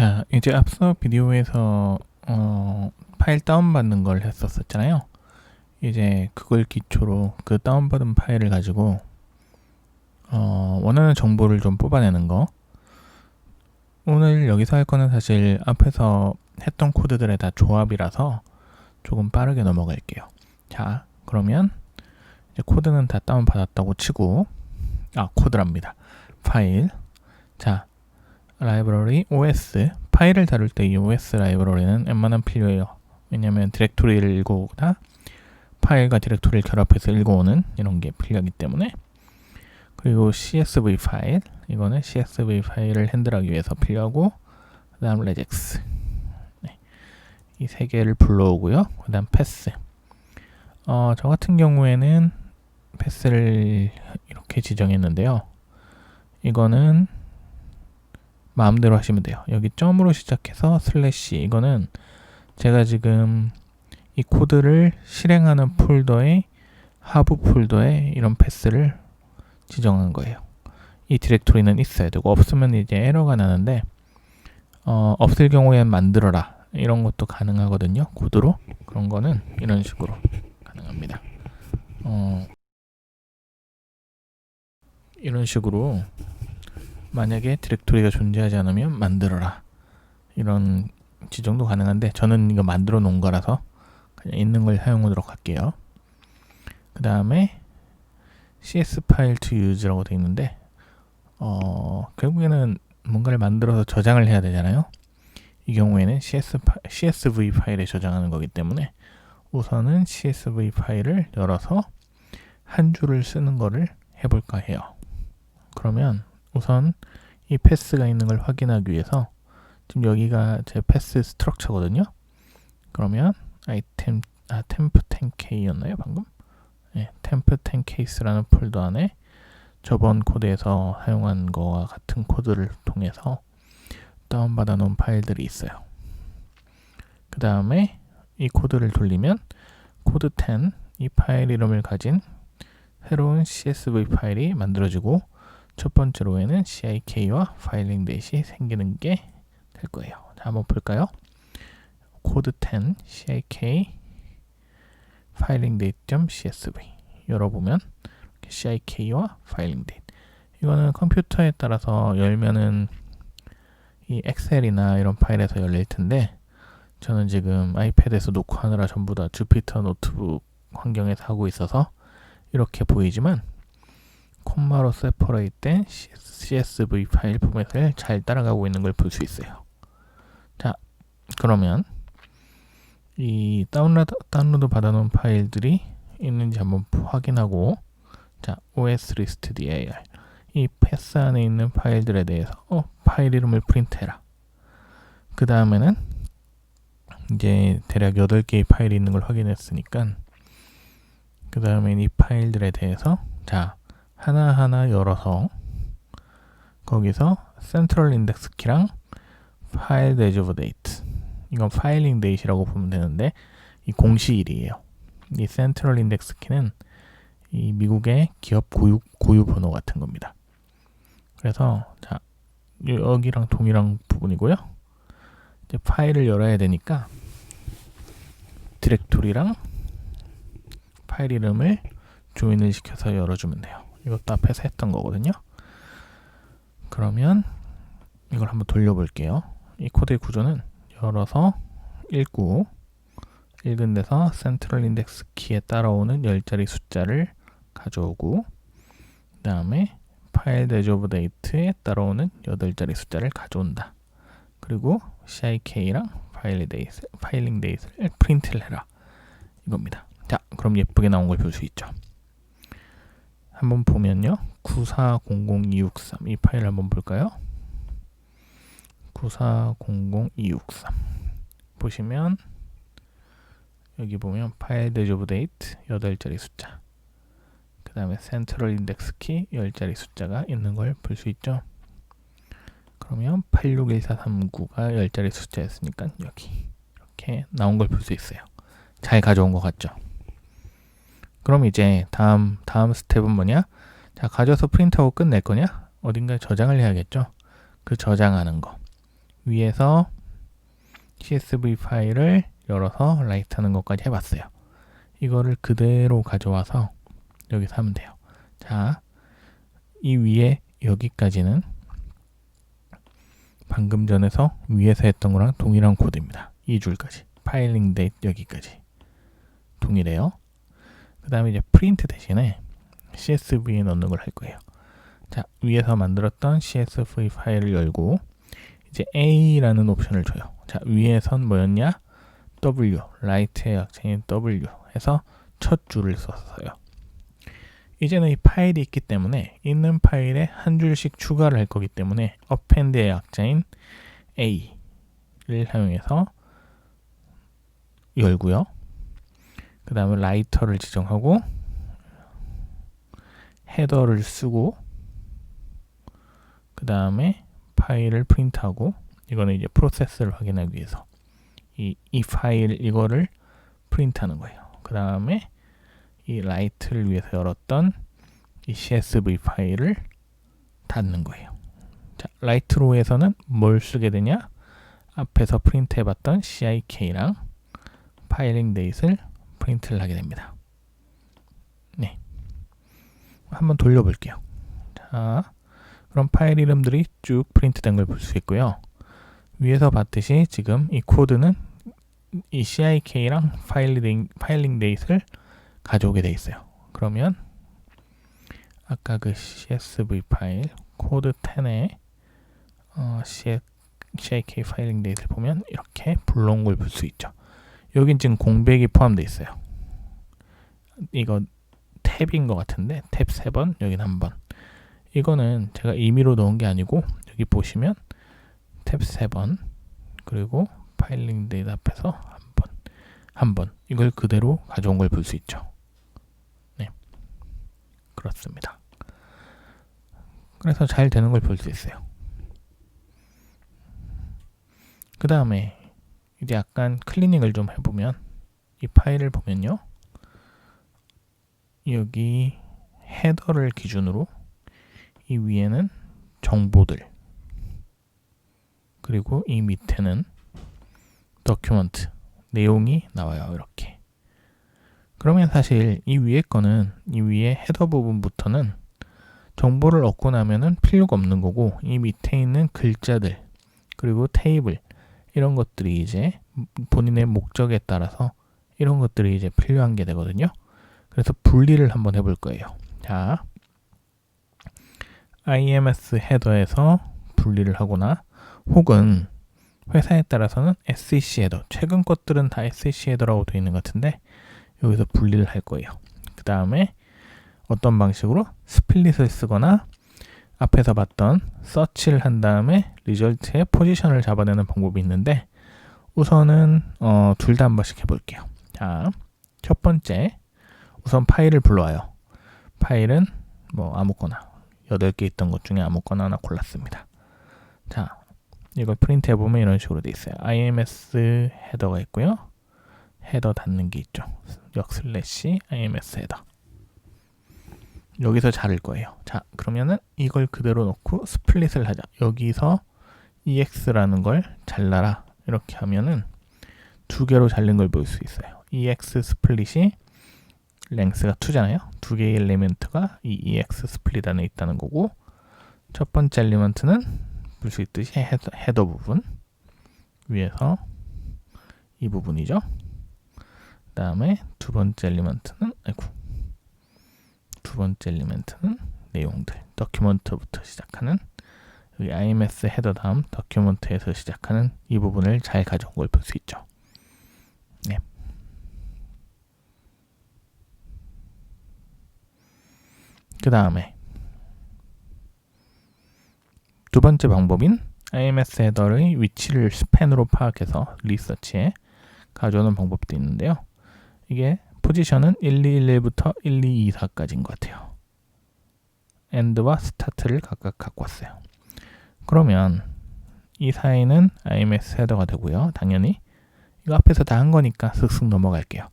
자, 이제 앞서 비디오에서 어, 파일 다운받는 걸 했었었잖아요. 이제 그걸 기초로 그 다운받은 파일을 가지고 어, 원하는 정보를 좀 뽑아내는 거. 오늘 여기서 할 거는 사실 앞에서 했던 코드들의 다 조합이라서 조금 빠르게 넘어갈게요. 자, 그러면 이제 코드는 다 다운받았다고 치고 아, 코드랍니다. 파일. 자, 라이브러리 OS 파일을 다룰 때 이 OS 라이브러리는 웬만하면 필요해요. 왜냐하면 디렉토리를 읽어오거나 파일과 디렉토리를 결합해서 읽어오는 이런 게 필요하기 때문에 그리고 CSV 파일 이거는 CSV 파일을 핸들하기 위해서 필요하고 그 다음 regex 네. 이세 개를 불러오고요. 그 다음 패스 어, 저 같은 경우에는 패스를 이렇게 지정했는데요. 이거는 마음대로 하시면 돼요. 여기 점으로 시작해서 슬래시 이거는 제가 지금 이 코드를 실행하는 폴더에 하부 폴더에 이런 패스를 지정한 거예요. 이 디렉토리는 있어야 되고 없으면 이제 에러가 나는데 어, 없을 경우엔 만들어라 이런 것도 가능하거든요. 코드로 그런 거는 이런 식으로 가능합니다. 어, 이런 식으로 만약에 디렉토리가 존재하지 않으면 만들어라. 이런 지정도 가능한데 저는 이거 만들어 놓은 거라서 그냥 있는 걸 사용하도록 할게요. 그 다음에 cs 파일 to use라고 되어 있는데 어 결국에는 뭔가를 만들어서 저장을 해야 되잖아요. 이 경우에는 CS 파, csv 파일에 저장하는 거기 때문에 우선은 csv 파일을 열어서 한 줄을 쓰는 거를 해볼까 해요. 그러면 우선 이 패스가 있는 걸 확인하기 위해서 지금 여기가 제 패스 스트럭처거든요. 그러면 아이템 아 템프 10k였나요 방금? 네, 템프 10케이스라는 폴더 안에 저번 코드에서 사용한 거와 같은 코드를 통해서 다운받아 놓은 파일들이 있어요. 그 다음에 이 코드를 돌리면 코드 10, 이 파일 이름을 가진 새로운 CSV 파일이 만들어지고 첫 번째 로에는 CIK와 파일링 넷이 생기는 게 될 거예요. 자, 한번 볼까요? 코드 10 CIK 파일링 date.csv 열어보면 CIK와 파일링 date 이거는 컴퓨터에 따라서 열면은 이 엑셀이나 이런 파일에서 열릴 텐데 저는 지금 아이패드에서 녹화하느라 전부 다 주피터 노트북 환경에서 하고 있어서 이렇게 보이지만 콤마로 세 퍼레이트된 CSV 파일 포맷을 잘 따라가고 있는 걸 볼 수 있어요. 자, 그러면 이 다운로드, 다운로드 받아놓은 파일들이 있는지 한번 확인하고 자, OS 리스트 dir 이 패스 안에 있는 파일들에 대해서 어, 파일 이름을 프린트해라. 그 다음에는 이제 대략 8개의 파일이 있는 걸 확인했으니까 그 다음에 이 파일들에 대해서 자 하나하나 열어서 거기서 센트럴 인덱스 키랑 파일 데이즈 오브 데이트 이건 파일링 데이트라고 보면 되는데 이 공시일이에요. 인덱스 키는 이 미국의 기업 고유, 고유 번호 같은 겁니다. 그래서 자 여기랑 동일한 부분이고요. 이제 파일을 열어야 되니까 디렉토리랑 파일 이름을 조인을 시켜서 열어주면 돼요. 이것도 앞에서 했던 거거든요. 그러면 이걸 한번 돌려볼게요. 이 코드의 구조는 열어서 읽고 읽은 데서 센트럴 인덱스 키에 따라오는 10자리 숫자를 가져오고 그 다음에 파일 오브 데이트에 따라오는 8자리 숫자를 가져온다. 그리고 CIK랑 파일링 데이트를 프린트를 해라. 이겁니다. 자, 그럼 예쁘게 나온 걸 볼 수 있죠. 한번 보면요. 9400263 이 파일 한번 볼까요? 9400263 보시면 여기 보면 파일 오브 데이트 8자리 숫자 그 다음에 센트럴 인덱스 키 10자리 숫자가 있는 걸 볼 수 있죠. 그러면 861439가 10자리 숫자였으니까 여기 이렇게 나온 걸 볼 수 있어요. 잘 가져온 것 같죠? 그럼 이제 다음 다음 스텝은 뭐냐? 자, 가져서 프린트하고 끝낼 거냐? 어딘가에 저장을 해야겠죠? 그 저장하는 거. 위에서 CSV 파일을 열어서 라이트 하는 것까지 해봤어요. 이거를 그대로 가져와서 여기서 하면 돼요. 자, 이 위에 여기까지는 방금 전에서 위에서 했던 거랑 동일한 코드입니다. 이 줄까지. 파일링 데이트 여기까지. 동일해요. 그 다음에 이제 프린트 대신에 CSV에 넣는 걸 할 거예요. 자, 위에서 만들었던 CSV 파일을 열고 이제 A라는 옵션을 줘요. 자, 위에선 뭐였냐? W, 라이트의 약자인 W 해서 첫 줄을 썼어요. 이제는 이 파일이 있기 때문에 있는 파일에 한 줄씩 추가를 할 거기 때문에 append의 약자인 A를 사용해서 열고요. 그 다음에 라이터를 지정하고 헤더를 쓰고 그 다음에 파일을 프린트하고 이거는 이제 프로세스를 확인하기 위해서 이, 이 파일 이거를 프린트하는 거예요. 그 다음에 이 라이트를 위해서 열었던 이 CSV 파일을 닫는 거예요. 자, 라이트로에서는 뭘 쓰게 되냐? 앞에서 프린트 해봤던 CIK랑 파일링 데이트를 프린트를 하게 됩니다. 네. 한번 돌려볼게요. 자, 그럼 파일 이름들이 쭉 프린트된 걸 볼 수 있고요. 위에서 봤듯이 지금 이 코드는 이 CIK랑 파일링, 파일링 데이트를 가져오게 돼 있어요. 그러면 아까 그 CSV 파일 코드 10에 어, CIK 파일링 데이트를 보면 이렇게 불러온 걸 볼 수 있죠. 여긴 지금 공백이 포함되어 있어요. 이거 탭인 것 같은데 탭 3번 여긴 한번 이거는 제가 임의로 넣은 게 아니고 여기 보시면 탭 3번 그리고 파일링 데이터 앞에서 한 번, 한번 이걸 그대로 가져온 걸 볼 수 있죠. 네, 그렇습니다. 그래서 잘 되는 걸 볼 수 있어요. 그 다음에 이제 약간 클리닝을 좀 해보면 이 파일을 보면요. 여기 헤더를 기준으로 이 위에는 정보들 그리고 이 밑에는 도큐먼트 내용이 나와요 이렇게 그러면 사실 이 위에 거는 이 위에 헤더 부분부터는 정보를 얻고 나면은 필요가 없는 거고 이 밑에 있는 글자들 그리고 테이블 이런 것들이 이제 본인의 목적에 따라서 이런 것들이 이제 필요한 게 되거든요. 그래서 분리를 한번 해볼 거예요. 자, IMS 헤더에서 분리를 하거나 혹은 회사에 따라서는 SEC 헤더, 최근 것들은 다 SEC 헤더라고 되어 있는 것 같은데 여기서 분리를 할 거예요. 그 다음에 어떤 방식으로 스플릿을 쓰거나 앞에서 봤던 서치를 한 다음에 리절트의 포지션을 잡아내는 방법이 있는데 우선은 어, 둘 다 한 번씩 해볼게요. 자, 첫 번째 우선 파일을 불러와요. 파일은 뭐 아무거나 8개 있던 것 중에 아무거나 하나 골랐습니다. 자, 이걸 프린트 해보면 이런 식으로 돼 있어요. IMS 헤더가 있고요. 헤더 닫는 게 있죠. 역 슬래시 IMS 헤더. 여기서 자를 거예요. 자, 그러면은 이걸 그대로 놓고 스플릿을 하자. 여기서 EX라는 걸 잘라라. 이렇게 하면은 두 개로 잘린 걸 볼 수 있어요. EX 스플릿이 랭스가 2잖아요. 두 개의 엘리멘트가 이 EX 스플릿 안에 있다는 거고 첫 번째 엘리멘트는 볼 수 있듯이 헤더, 헤더 부분 위에서 이 부분이죠. 그 다음에 두 번째 엘리멘트는 아이고 두 번째 엘리멘트는 내용들 더큐먼트부터 시작하는 여기 IMS 헤더 다음 더큐먼트에서 시작하는 이 부분을 잘 가져온 걸 볼 수 있죠. 네. 그 다음에 두 번째 방법인 IMS 헤더의 위치를 스팬으로 파악해서 리서치에 가져오는 방법도 있는데요. 이게 포지션은 1211부터 1224까지인 것 같아요. 엔드와 스타트를 각각 갖고 왔어요. 그러면 이 사이는 IMS 헤더가 되고요. 당연히 이거 앞에서 다 한 거니까 슥슥 넘어갈게요.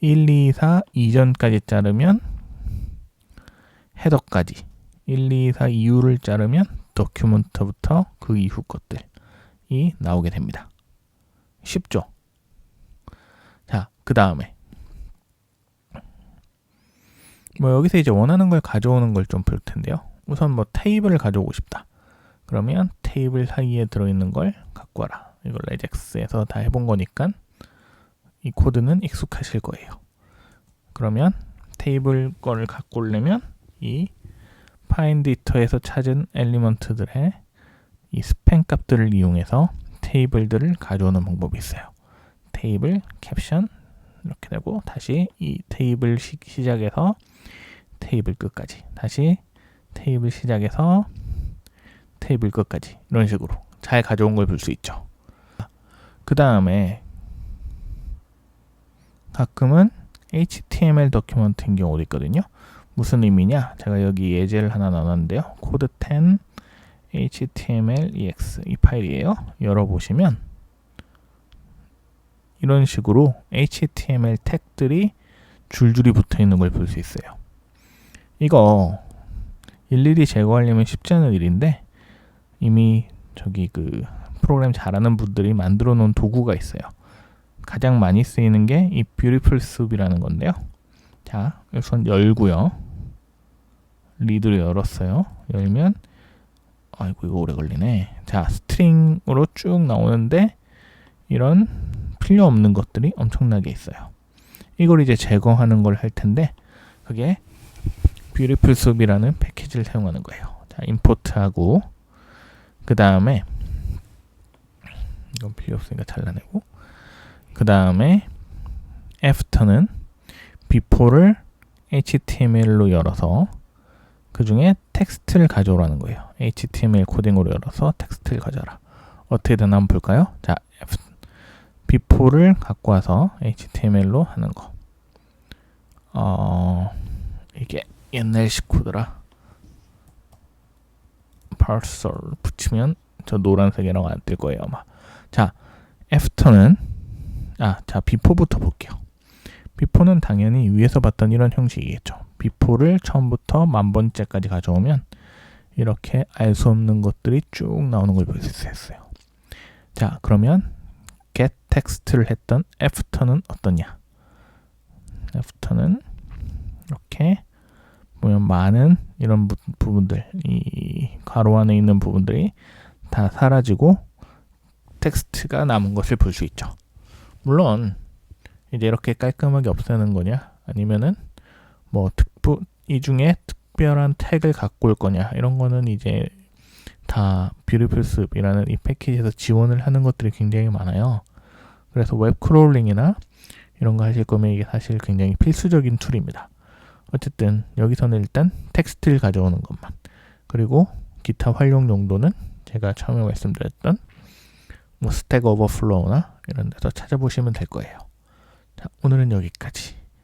1, 2, 4 이전까지 자르면 헤더까지 1, 2, 4 이후를 자르면 더큐먼트부터 그 이후 것들 나오게 됩니다. 쉽죠? 자, 그 다음에 뭐 여기서 이제 원하는 걸 가져오는 걸 좀 볼 텐데요. 우선 뭐 테이블을 가져오고 싶다. 그러면 테이블 사이에 들어있는 걸 갖고 와라. 이걸 레젝스에서 다 해본 거니까 이 코드는 익숙하실 거예요. 그러면 테이블 거를 갖고 오려면 이 it에서 찾은 엘리먼트들의 이 스팸 값들을 이용해서 테이블들을 가져오는 방법이 있어요. 테이블 캡션 이렇게 되고 다시 이 테이블 시, 시작에서 테이블 끝까지 다시 테이블 시작에서 테이블 끝까지 이런 식으로 잘 가져온 걸 볼 수 있죠. 그 다음에 가끔은 HTML 도큐먼트인 경우도 있거든요. 무슨 의미냐? 제가 여기 예제를 하나 나눴는데요. 코드 10 HTML EX 이 파일이에요. 열어보시면 이런 식으로 HTML 태그들이 줄줄이 붙어 있는 걸 볼 수 있어요. 이거 일일이 제거하려면 쉽지 않은 일인데 이미 저기 그 프로그램 잘하는 분들이 만들어 놓은 도구가 있어요. 가장 많이 쓰이는 게 이 뷰티풀 숲이라는 건데요. 자, 우선 열고요. 리드를 열었어요. 열면 아이고 이거 오래 걸리네. 자, 스트링으로 쭉 나오는데 이런 필요 없는 것들이 엄청나게 있어요. 이걸 이제 제거하는 걸 할 텐데 그게 뷰티풀 숲이라는 패키지를 사용하는 거예요. 자, 임포트하고 그 다음에 이건 필요 없으니까 잘라내고 그 다음에 after는 before를 HTML로 열어서 그 중에 텍스트를 가져오라는 거예요. HTML 코딩으로 열어서 텍스트를 가져라. 어떻게 되나 한번 볼까요? 자, before를 갖고 와서 HTML로 하는 거. 어, 이게 옛날식 코드라. parser 붙이면 저 노란색이라고 안뜰 거예요 아마. 자, after는 아, 자, before부터 볼게요. before는 당연히 위에서 봤던 이런 형식이겠죠. before를 처음부터 만 번째까지 가져오면 이렇게 알 수 없는 것들이 쭉 나오는 걸 볼 수 있어요. 자, 그러면 get text를 했던 after는 어떠냐? after는 이렇게 보면 많은 이런 부, 부분들, 이 가로 안에 있는 부분들이 다 사라지고 텍스트가 남은 것을 볼 수 있죠. 물론 이제 이렇게 깔끔하게 없애는 거냐 아니면은 뭐 특부 이 중에 특별한 태그를 갖고 올 거냐 이런 거는 이제 다 뷰티풀숲이라는 이 패키지에서 지원을 하는 것들이 굉장히 많아요. 그래서 웹 크롤링이나 이런 거 하실 거면 이게 사실 굉장히 필수적인 툴입니다. 어쨌든 여기서는 일단 텍스트를 가져오는 것만 그리고 기타 활용 정도는 제가 처음에 말씀드렸던 뭐 스택 오버플로우나 이런 데서 찾아보시면 될 거예요. 자, 오늘은 여기까지.